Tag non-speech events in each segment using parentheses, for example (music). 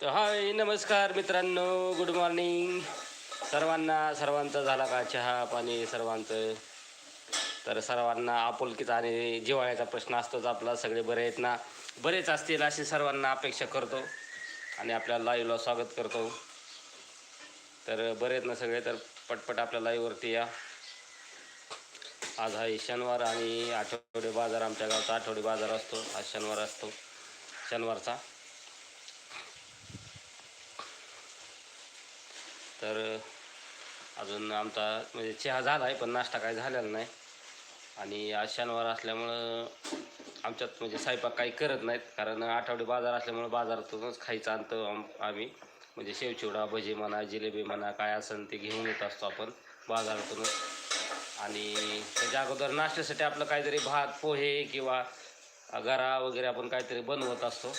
तर हाय नमस्कार मित्रांनो गुड मॉर्निंग सर्वांना सर्वांचा झाला का चहा पाणी सर्वांचं? तर सर्वांना आपुलकीचा आणि जिव्हाळ्याचा प्रश्न असतोच आपला सगळे बरे आहेत ना? बरेच असतील अशी सर्वांना अपेक्षा करतो आणि आपल्या लाईव्हला स्वागत करतो. तर बरे आहेत ना सगळे? तर पटपट आपल्या लाईव्हवरती या. आज आहे शनिवार आणि आठवडे बाजार आमच्या गावचा आठवडे बाजार असतो. आज शनिवार असतो. शनिवारचा. तर अजून आमचा म्हणजे चहा झाला आहे पण नाश्ता काय झालेला नाही. आणि आज शनिवार असल्यामुळं आमच्यात म्हणजे स्वयंपाक काही करत नाहीत. कारण आठवडे बाजार असल्यामुळं बाजारातूनच खायचं आणतो आम्ही. म्हणजे शेवचिवडा भजी म्हणा जिलेबी म्हणा काय असेल ते घेऊन येत असतो आपण बाजारातूनच. आणि त्याच्या अगोदर नाश्त्यासाठी आपलं काहीतरी भात पोहे किंवा गरा वगैरे आपण काहीतरी बनवत असतो.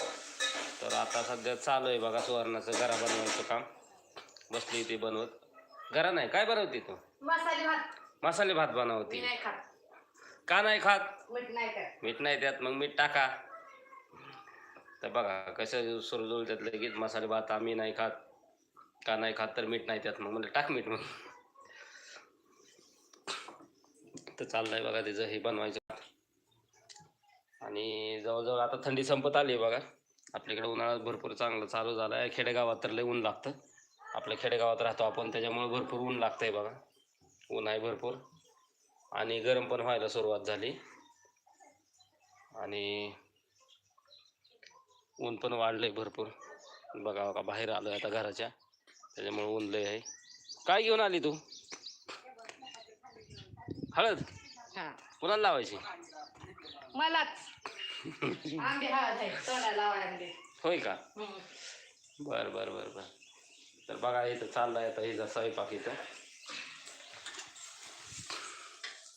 तर आता सध्या चालू आहे बघा सुवर्णाचं गरा बनवायचं काम. बसली ती बनवत. गरा नाही. काय बनवते तू? मसाले भात. मसाले भात मी बनवते नाही खात. का नाही खात? मीठ नाही खात. मीठ नाही त्यात. मग मीठ टाका. तर बघा कसं सुरजुळ त्यात लगेच मसाले भात आम्ही नाही खात. का नाही खात तर मीठ नाही त्यात. मग म्हणजे टाक मीठ मग. तर चाललंय बघा त्याचं हे बनवायचं. आणि जवळजवळ आता थंडी संपत आली आहे बघा. आपल्याकडे उन्हाळा भरपूर चांगलं चालू झालं आहे खेडेगावात तर लय ऊन लागतं. आपल्या खेडेगावात राहतो आपण त्याच्यामुळे भरपूर ऊन लागतं आहे बघा. ऊन आहे भरपूर. आणि गरम पण व्हायला सुरुवात झाली. आणि ऊन पण वाढलंय भरपूर. बघा बघा बाहेर आलोय आता घराच्या. त्याच्यामुळे ऊन लय आहे. काय घेऊन आली तू? हळद? कुणाला लावायची? मलाच. (laughs) आहे. होय का. बर बर बर बर. तर बघा इथं चाललाय आता हिचा स्वयंपाक इथं.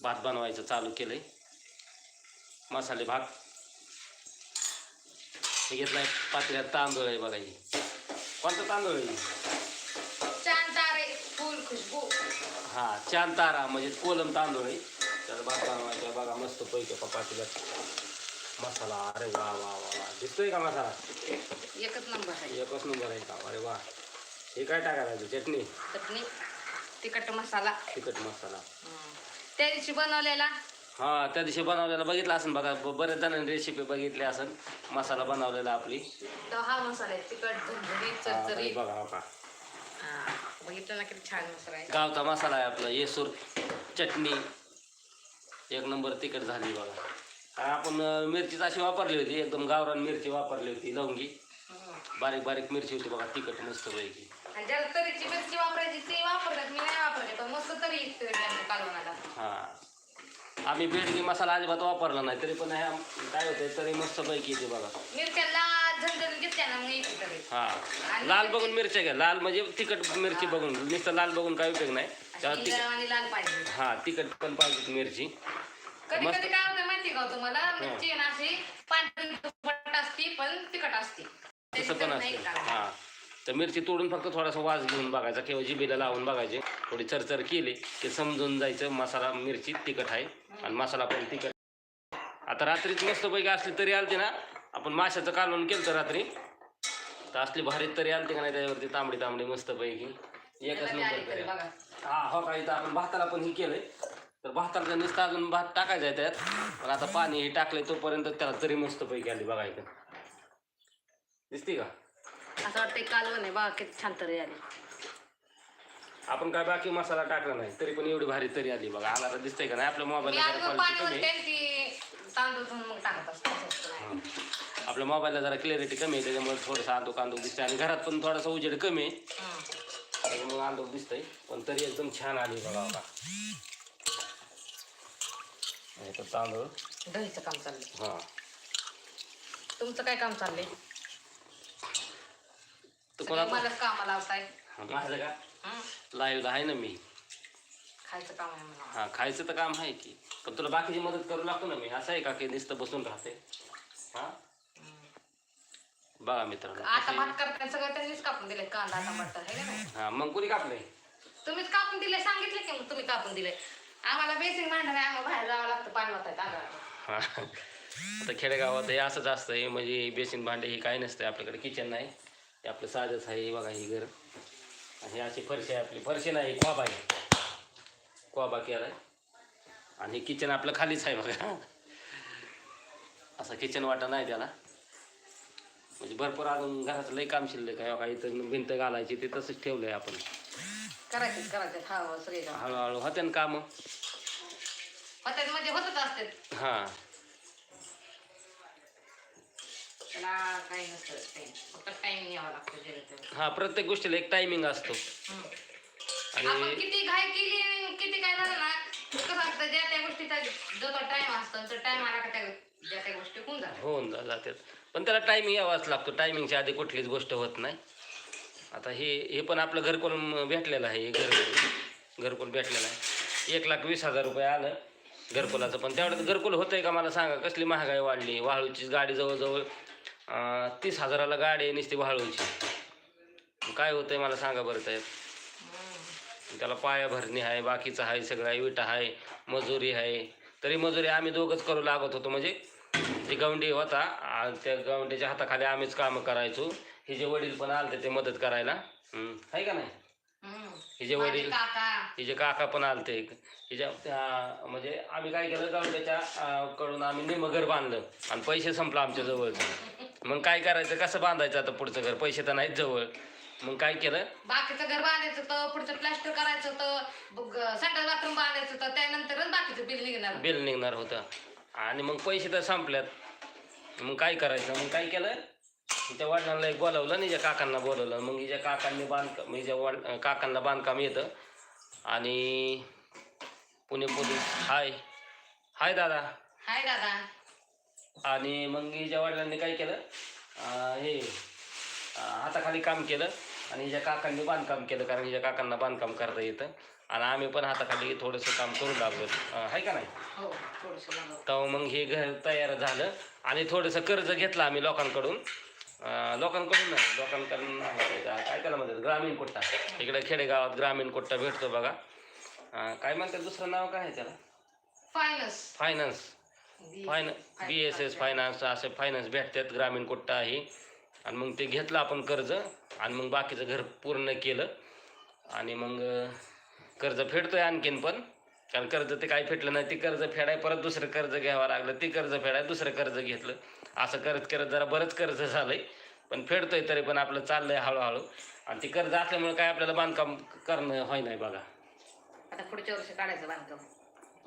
भात बनवायचं चालू केलंय. मसाले भात. हे घेतलाय पातळ्यात तांदूळ आहे बघा ही. कोणता तांदूळ आहे ही? चांद तारे हा तारा म्हणजे कोलम तांदूळ आहे. त्याला भात बनवायचा बघा मस्त पैकी पातील्यात मसाला. अरे वा वा वा वा. दिसतोय का मसाला? एकच नंबर आहे. एकच नंबर आहे का? अरे वा. हे काय टाकायचं चटणी? चटणी तिखट मसाला. तिखट मसाला. त्या दिवशी बनवलेला? हा त्या दिवशी बनवलेला. बघितला असेल बघा ब- बऱ्याच जणांनी रेसिपी बघितली असेल. मसाला बनवलेला आपली. हा मसाला आहे तिखट झणझणीत चरचरीत. बघा हो का हा. बघितलं ना किती छान मसाला आहे. गावचा मसाला आहे आपला येसूर चटणी. एक नंबर तिखट झाली बघा. आपण अं, मिरचीच अशी वापरली होती एकदम गावरान मिरची वापरली होती लवंगी. हम्म. बारीक बारीक मिरची होती बघा तिखट मस्त पैकी आणि ज्याला तरीची मिरची वापरायची ती वापरतात मी नाही वापरते पण मस्त तरी कालवणाला. हा. आम्ही बेडगी मसाला अजिबात वापरला नाही तरी पण ह्या काय होतं तरी मस्त पैकी येते बघा. मिरच्या लाल झणझणीत घेतल्या ना मग येते तरी. हा. लाल बघून मिरच्या घ्या लाल म्हणजे तिखट मिरची बघून नुसतं लाल बघून काय उपयोग नाही. त्याला अशी तिखट हिरवा आणि लाल पाहिजे. हा तिखट पण पाहिजे मिरची. कधी मस्त. कधी काय होतं माहिती का हो तुम्हाला मिरची आहे ना अशी पांढरी असती पण तिखट असते. तसं पण असतं. हा. तर मिरची तोडून फक्त थोडासा वास घेऊन बघायचा किंवा जिबीला लावून बघायचे. थोडी चरचर केली की समजून जायचं मसाला मिरची तिखट आहे आणि मसाला पण तिखट. आता रात्रीच मस्तपैकी असली तरी आलते ना आपण माशाचं कालवण केलं तर रात्री. तर असली भारी तरी आलते का नाही त्याच्यावरती तांबडी तांबडी मस्तपैकी. एकच नंबर हा हो का इथं आपण भाताला पण ही केलंय. तर भाताला नुसतं अजून भात टाकायचा आहे त्यात. पण आता पाणी हे टाकलंय तोपर्यंत त्याला तरी मस्त पैकी आली बघा इथं. दिसते का? असं वाटतंय कालवण आहे किती छान तरी आली. आपण काय बाकी मसाला टाकला नाही तरी पण एवढी भारी तरी आली बघा. आला दिसतंय का नाही? आपल्या मी मोबाईलला आज जरा मग quality पाणी कमी वरते आहे. ती तांदूळ धुवून मग टाकत असतो हं. आपल्या मोबाईलला जरा क्लॅरिटी कमी आहे त्याच्यामुळे थोडंसं आंदोक आंदोक दिसतंय. आणि घरात पण थोडासा उजेड कमी आहे. त्याच्यामुळे आंदोक दिसतंय पण तरी एकदम छान आली बघा बघा हे तर तांदूळ. दहीचं काम चाललंय. हां. तुमचं काय काम चाललंय? सगळे कोणा मलाच कामाला लावताय. माझं का? हं. आहे ना मी. खायचं काम आहे मला हा खायचं तर काम आहे की. पण तुला बाकीची मदत करू लागतो ना मी. असं आहे का की नुसतं बसून राहते? हा? बघा मित्रांनो आता करताना सगळं त्यांनीच कापून दिले कांदा टमाटर आहे का नाही? हा मग कुणी कापलंय? तुम्हीच कापून दिले सांगितले की मग तुम्ही कापून दिले आम्हाला बेसिक भांडण आहे आम्हाला बाहेर जावं लागतं पाणी अंगावर हा. आता खेडेगावात हे असंच असतं हे म्हणजे बेसिन भांडे हे काही नसतं आपल्याकडे किचन नाही. हे आपलं साधंच आहे बघा ही घर. हे अशी फरशी आहे आपली. फरशी नाही कोबा आहे. कोबा केला आहे आणि किचन आपलं खालीच आहे बघा. असं किचन वाटा नाही त्याला. म्हणजे भरपूर अजून घराचं लई काम शिल्लक आहे बघा इथं भिंत घालायची ते तसंच ठेवलं आहे आपण. करायचे करायचे हा हळूहळू होते ना कामं. होतात म्हणजे होतच असतात हां. त्याला काही नसतं time. फक्त टाइम यावा लागतो जेवढं तेवढं. हां प्रत्येक गोष्टीला एक टायमिंग असतो. आपण आणि किती घाई केली आणि किती काय झालं ना कसं असतं ज्या त्या गोष्टीचा जो तो टाइम असतो तो टाइम आला का त्या ज्या त्या गोष्टी होऊन जातात. होऊन जा- जातात. पण त्याला टायमिंग यावाच लागतो. टायमिंगच्या आधी कुठलीच गोष्ट होत नाही. आता हे हे पण आपलं घरकुल म- भेटलेलं आहे हे घर घरकुल भेटलेलं आहे. एक लाख वीस हजार रुपये आलं घरकुलाचं. पण तेवढं घरकुल होतंय का? मला सांगा. कसली महागाई वाढली? वाळूची गाडी जवळजवळ तीस हजाराला गाडी आहे नुसती वाळूची काय होतंय मला सांगा बरं साहेब त्याला पाया भरणी आहे बाकीचं आहे सगळं आहे विटा आहे मजुरी आहे. तरी मजुरी आम्ही दोघंच करू लागत होतो म्हणजे जे गवंडी होता त्या गवंडीच्या हाताखाली आम्हीच कामं करायचो. हिचे वडील पण आलते ते मदत करायला. आहे का नाही? हिजे वडील हिजे काका पण आलते हिच्या म्हणजे आम्ही काय केलं गवंड्याच्या कडून आम्ही निमघर बांधलं. आणि पैसे संपलं आमच्या जवळचं. मग काय करायचं? कसं बांधायचं आता पुढचं घर? पैसे तर नाहीत जवळ. मग काय केलं? बाकीचं घर बांधायचं होतं पुढचं प्लास्टर करायचं होतं संडास बाथरूम बांधायचं होतं त्यानंतरच बाकीचं बिल निघणार. बिल निघणार होतं. आणि मग पैसे तर संपल्यात. मग काय करायचं? मग काय केलं? तिच्या वडिलांना एक बोलावलं आणि काकांना बोलवलं. मग हिच्या काकांनी बांधकाम हिच्या वड काकांना बांधकाम येतं. आणि पुणे पोलीस हाय. हाय दादा. हाय दादा. आणि मग हिच्या वडिलांनी काय केलं हे हाताखाली काम केलं आणि हिच्या काकांनी बांधकाम केलं कारण हिच्या काकांना बांधकाम करता येतं आणि आम्ही पण हाताखाली थोडंसं काम करू लागलो. आहे का नाही? हो तेव्हा मग हे घर तयार झालं आणि थोडंसं कर्ज घेतलं आम्ही लोकांकडून. लोकांकडून नाही लोकांकडून काय त्याला म्हणतात? ग्रामीण कोट्टा इकडे खेडेगावात ग्रामीण कोट्टा भेटतो बघा. काय म्हणतात? दुसरं नाव काय आहे त्याला? फायनस फायनान्स फायन बी एस एस फायनान्स असे फायनान्स भेटतात ग्रामीण कोट्टा आहे. आणि मग ते घेतलं आपण कर्ज आणि मग बाकीचं घर पूर्ण केलं. आणि मग कर्ज फेडतोय आणखीन पण. कारण कर्ज ते काही फेडलं नाही ते कर्ज फेडाय परत दुसरं कर्ज घ्यावं लागलं ते कर्ज फेडाय दुसरं कर्ज घेतलं. असं करत करत जरा बरंच कर्ज झालंय. पण फेडतोय तरी पण आपलं चाललंय हळूहळू. आणि ते कर्ज असल्यामुळे काय आपल्याला बांधकाम करणं होय नाही बघा. आता पुढच्या वर्षी काढायचं बांधकाम.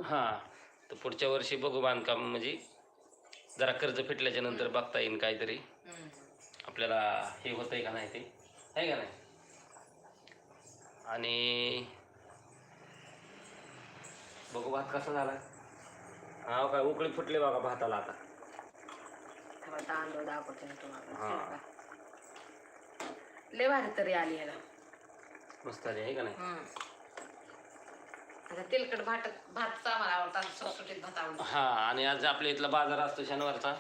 हां. तर पुढच्या वर्षी बघू बांधकाम म्हणजे जरा कर्ज फिटल्याच्या नंतर बघता येईल काहीतरी. आपल्याला हे होतंय का नाही ते. आहे का नाही? आणि बघू भात कसा झाला. हा काय उकळी फुटले बघा भाताला आता. हा. लय भारी तरी आली ह्याला. मस्त आली आहे का नाही? तेलकट भात भात आम्हाला आवडतात सुटसुटीत भात आवडतो. हा आणि आज आपल्या इथला बाजार असतो शनिवारचा.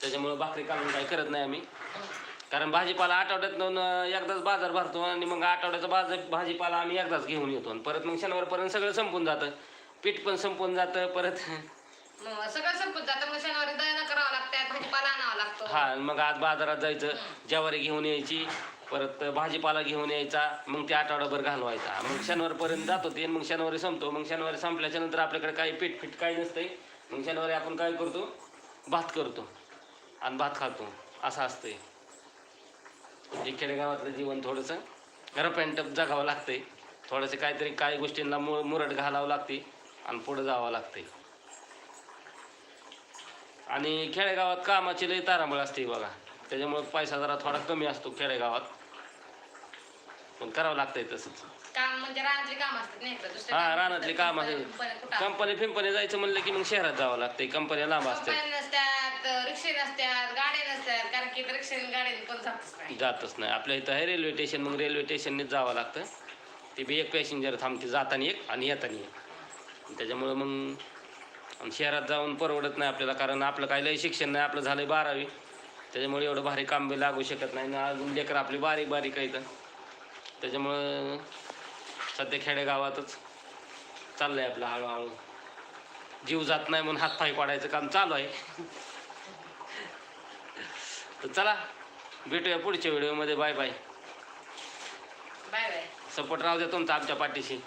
त्याच्यामुळे भाकरी काढून काही करत नाही आम्ही. कारण भाजीपाला आठवड्यात एकदाच बाजार भरतो आणि मग आठवड्याचा बाजार भाजीपाला आम्ही एकदाच घेऊन येतो. आणि परत मग शनिवारपर्यंत सगळं संपून जातं. पीठ पण संपून जातं परत मग सगळं संपून जातं. मग शनिवारी दळणं करावं लागतात भाजीपाला आणावा लागतो. हा आणि मग आज बाजारात जायचं ज्वारी घेऊन यायची परत भाजीपाला घेऊन यायचा मग ते आठवडाभर घालवायचा. मग शनिवारपर्यंत जातो ते मग शनिवारी संपतो. मग शनिवारी संपल्याच्या नंतर आपल्याकडे काही पीठ पीठ काही नसतंय. मग शनिवारी आपण काय करतो? भात करतो आणि भात खातो. असं असतंय. हे खेडेगावातलं जीवन थोडंसं रप अँड टप जगावं लागतंय. थोडंसं काहीतरी काही गोष्टींना मु मुरट घालावं लागते आणि पुढं जावं लागते आणि खेडेगावात कामाची लई तारांबळ असते बघा. त्याच्यामुळे पैसा जरा थोडा कमी असतो खेडेगावात. पण करावं लागतंय तसंच. काम म्हणजे रानातली काम असतात नाही का? दुसरं हा काम रानातली. काम आहे कुठं? कंपनी फिंपनी जायचं म्हणलं की मग शहरात जावं लागतंय. कंपन्या लांब कंपन्या नसतात रिक्षे नसतात गाड्या नसतात कारण की रिक्षे जातच नाही. जातच नाही. आपल्या इथं आहे रेल्वे स्टेशन मग रेल्वे स्टेशननेच जावं लागतं. ते बी एक पॅसेंजर थांबते जाताना एक आणि येताना एक. त्याच्यामुळं मग आणि शहरात जाऊन परवडत नाही आपल्याला कारण आपलं काही लय शिक्षण नाही आपलं झालं बारावी. त्याच्यामुळे एवढं भारी काम बी लागू शकत नाही. ना अजून लेकर आपली बारीक बारीक आहेत. त्याच्यामुळं सध्या खेडेगावातच चाललं आहे आपलं हळूहळू. जीव जात नाही म्हणून हातपाय पाडायचं काम चालू आहे. तर चला भेटूया पुढच्या व्हिडिओमध्ये. Bye bye. Bye bye. Support राहू द्या तुमचा आमच्या पाठीशी.